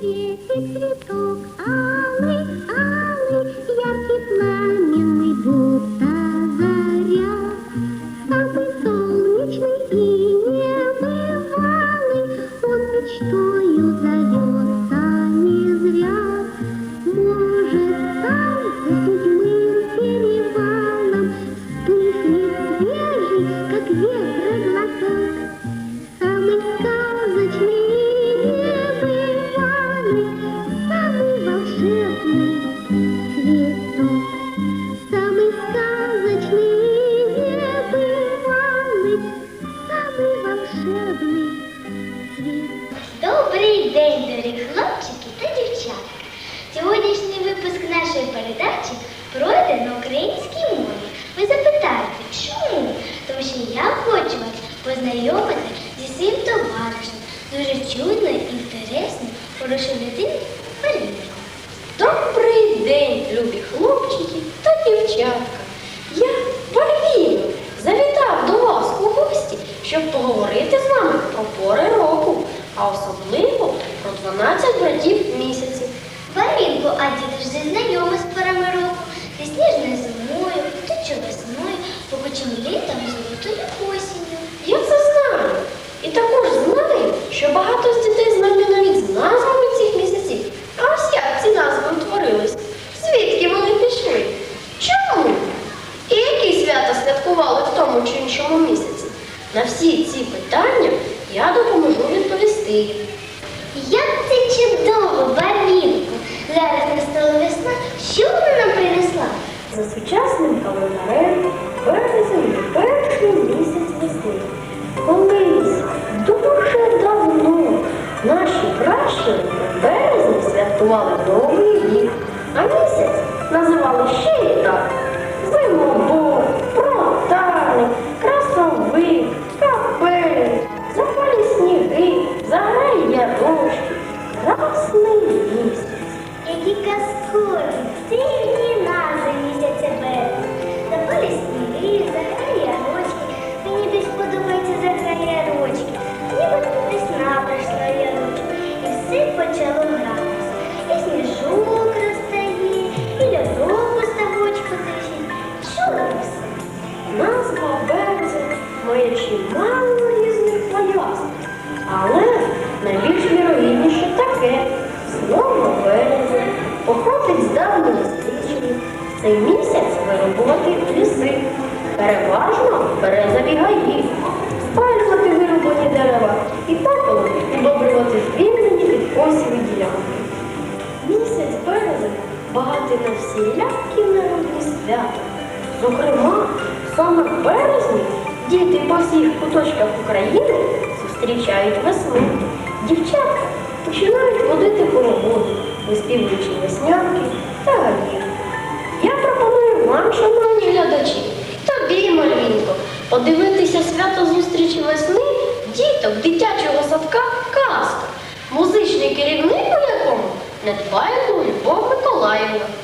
Светит цветок алый, передачі пройде на українській мові. Ви запитаєте, чому? Тому що я хочу вас познайомити зі своїм товаришем, дуже чудною, інтересною, хорошою людиною Поліною. Добрий день, любі хлопчики та дівчатка. Я Вальвіно завітав до вас у гості, щоб поговорити з вами про пори року, а особливо про 12 братів місяців. Валінко, а діти ж зі знайомі з порами року, зі сніжною зимою, птичою весною, погучим літом, золотою осінню. Я це знаю. І також знаю, що багато з дітей знають навіть з назвами цих місяців. А ось як ці назви утворились? Звідки вони пішли? Чому? І які свята святкували в тому чи іншому місяці? На всі ці питання я допоможу відповісти. Як це чудово, Валінко! Зараз настала весна. Що вона принесла? За сучасним календарем березень перший місяць весни. Колись дуже давно наші пращури березні святкували Новий рік, а місяць називали ще й так. Зимобор, протарник, красовик, красний місяць. Які казкові, починають водити хороводи, виспівуючи веснянки та гаїв. Я пропоную вам, шановні глядачі, тобі, Мальвінко, подивитися свято зустрічі весни діток дитячого садка Казка, музичний керівник у якому Недбайко Любов Миколаївна.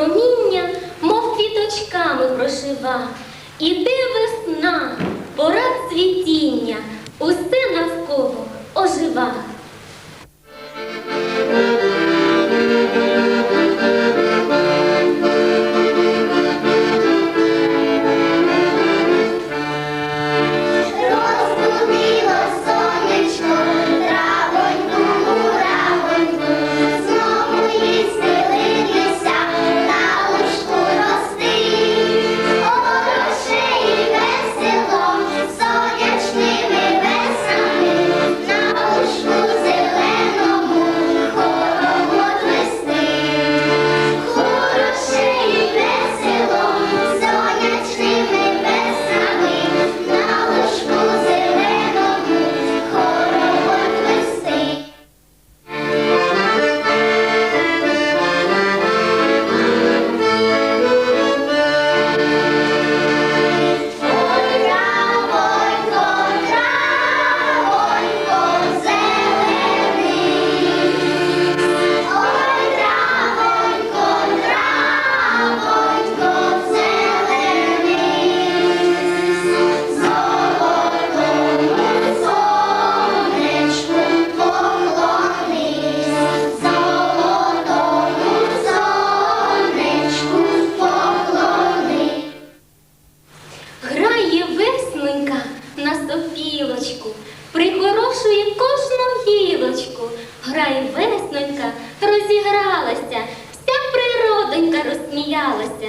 проміння, мов квіточками прошива. Іде весна, пора цвітіння, усе навколо ожива. окрашує кожну гілочку. Грає весненька, розігралася, вся природонька розсміялася.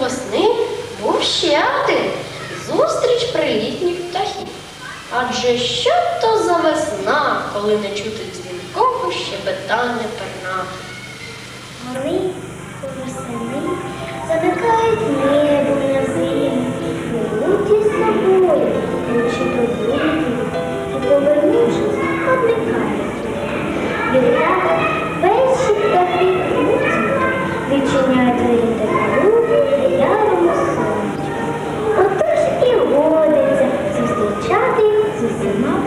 Весни, був ще один зустріч прилітніх птахів. Адже що то за весна, коли не чути дзвінкого щебетання перна? Вони восени замикають небо усіма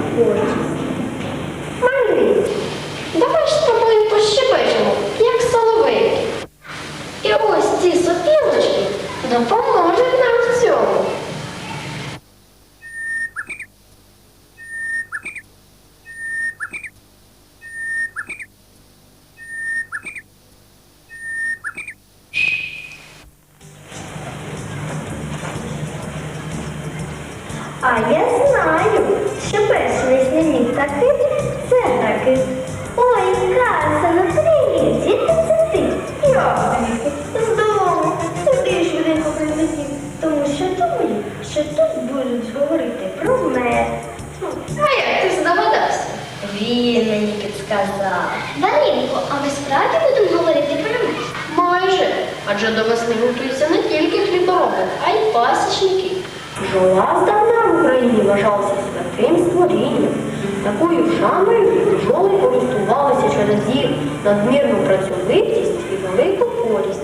давай з тобою як соловейки. І ось ці сопілочки допоможуть підсказав. Валінко, а ми справді будемо говорити про мед? Майже. Адже до весни готуються не тільки хлібороби, а й пасічники. Бджола здавна в Україні вважалася святим створінням. Такою шаною бджоли користувалися через їх надмірну працьовитість і велику користь.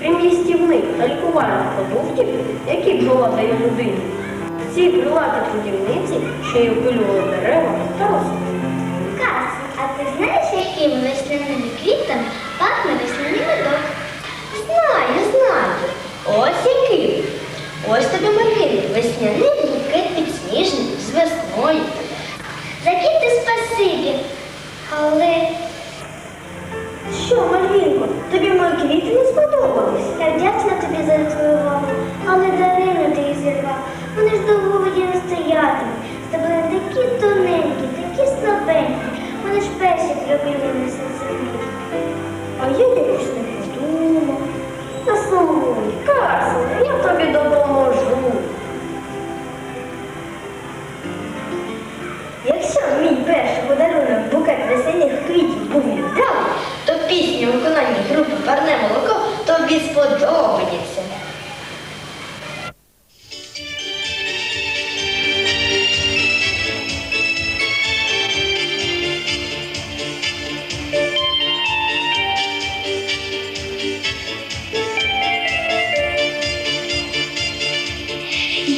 Крім їстівних та лікувальних продуктів, які бджола дає людині, ці крилаті трудівниці ще й опилювали дерева та рослини. Ти знаєш, якими весняними квітами пахне весняний медок? Знаю, знаю. Ось який. Ось тобі Маргин, весняний букет підсніжний з весною. За квіти спасибі. Але що, Мальвінко, тобі мої квіти не сподобались?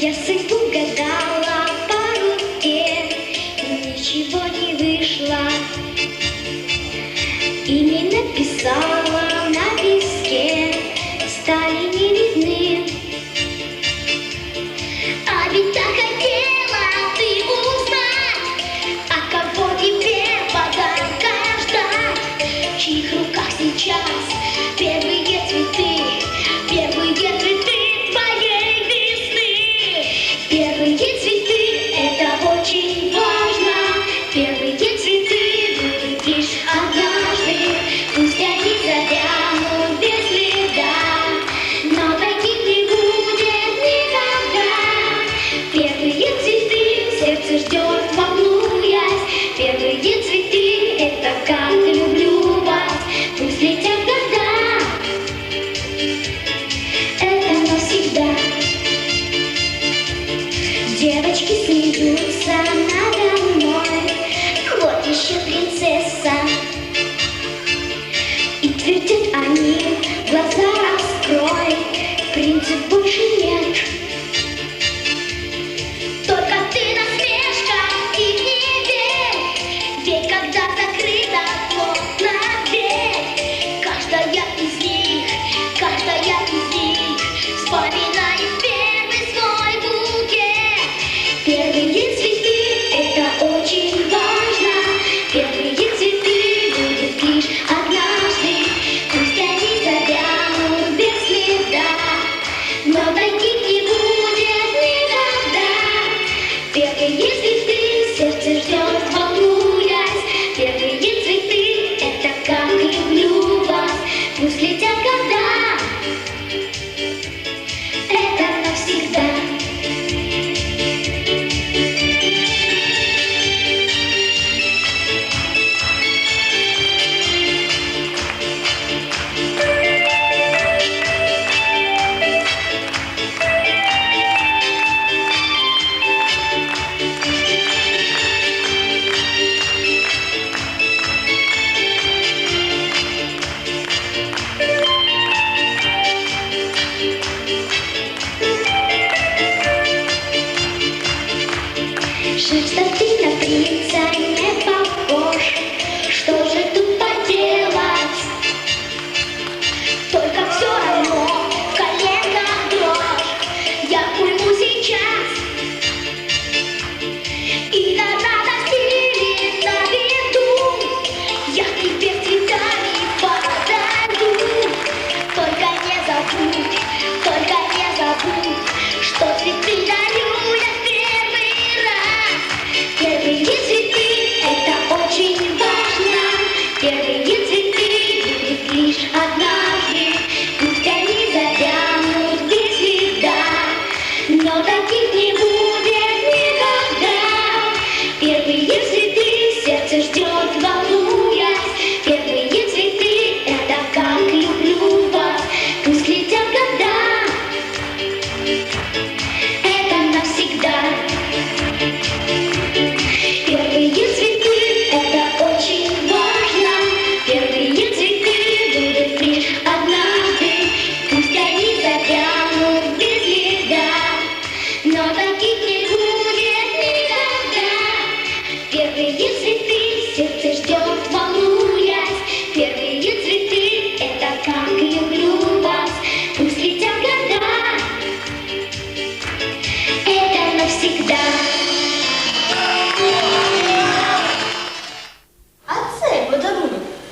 Я судьбу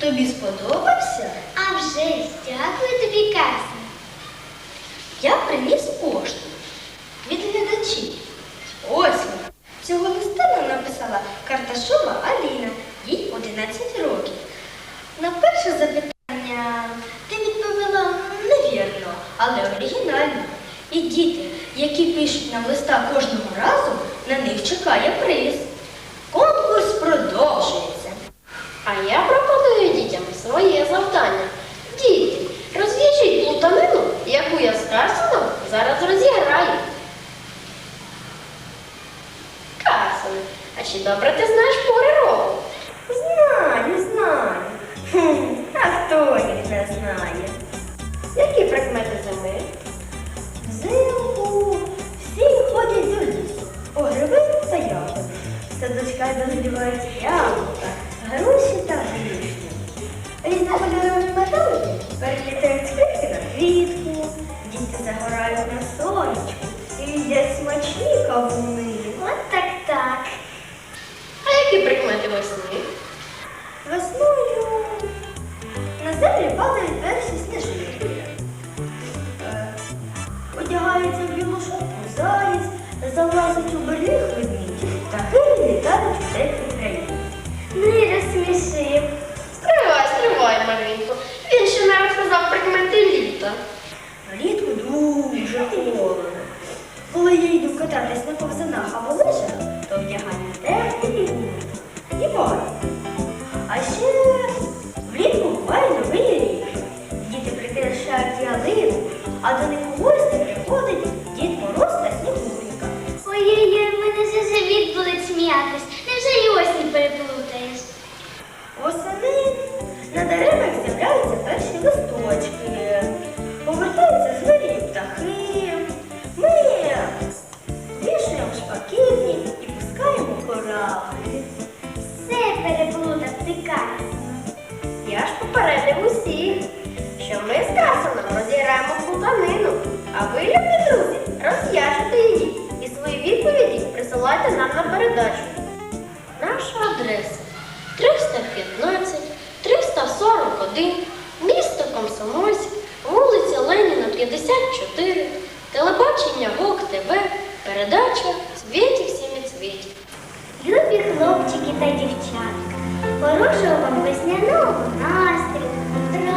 тобі сподобався? А вже ж, дякую тобі, Кася. Я приніс пошту від глядачів. Ось вона. Цього листа нам написала Карташова Аліна, їй 11 років. На перше запитання ти відповіла невірно, але оригінально. І діти, які пишуть нам листа кожного разу, на них чекає приз. Конкурс продовжується. А я своє завдання. Діти, розв'яжіть плутанину, яку я Карсоном зараз розіграю. Карсон, а чи добре ти знаєш пори року? Знаю, знаю. Хм, а хто їх не знає? Які прикмети зими? Взимку всі ходять до лісу, по гриби та ягоди. Садочка дозрівають яблука, кататись на ковзанах або лижах, то вдягання теплі присилайте нам на передачу. Наша адреса 315 341, місто Комсомольськ, вулиця Леніна, 54, телебачення ВОК ТВ, передача Світі всім цвіті. Любі хлопчики та дівчатка, хорошого вам весняного настрою,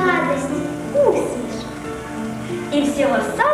радості, усмішок. І всього самого!